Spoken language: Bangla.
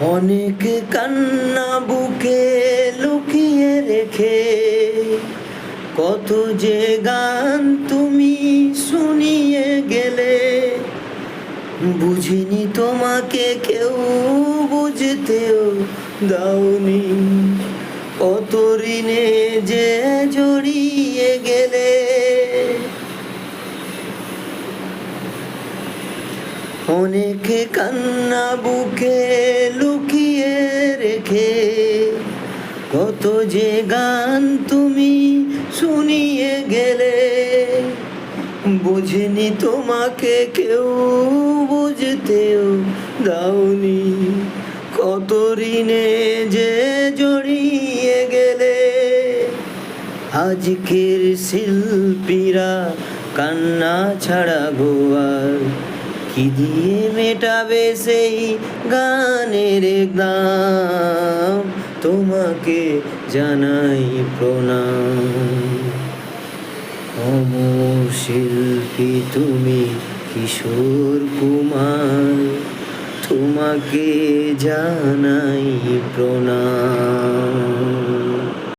অনেক কান্না বুকে লুকিয়ে রেখে। কত যে গান তুমি শুনিয়ে গেলে, বুঝিনি তোমাকে কেউ বুঝতেও দাওনি। কত ঋণে যে জড়িয়ে গেলে। অনেক কান্না বুকে রেখে কত যে গান তুমি শুনিয়ে গেলে, বুঝিনি তোমাকে কেউ, বুঝতেও দাওনি কত ঋণে যে জড়িয়ে গেলে। আজকের শিল্পীরা কান্না ছাড়া গোয়ার কি দিয়ে মেটাবে সেই গানের দাম। তোমাকে জানাই প্রণাম। অমর শিল্পী তুমি কিশোর কুমার, তোমাকে জানাই প্রণাম।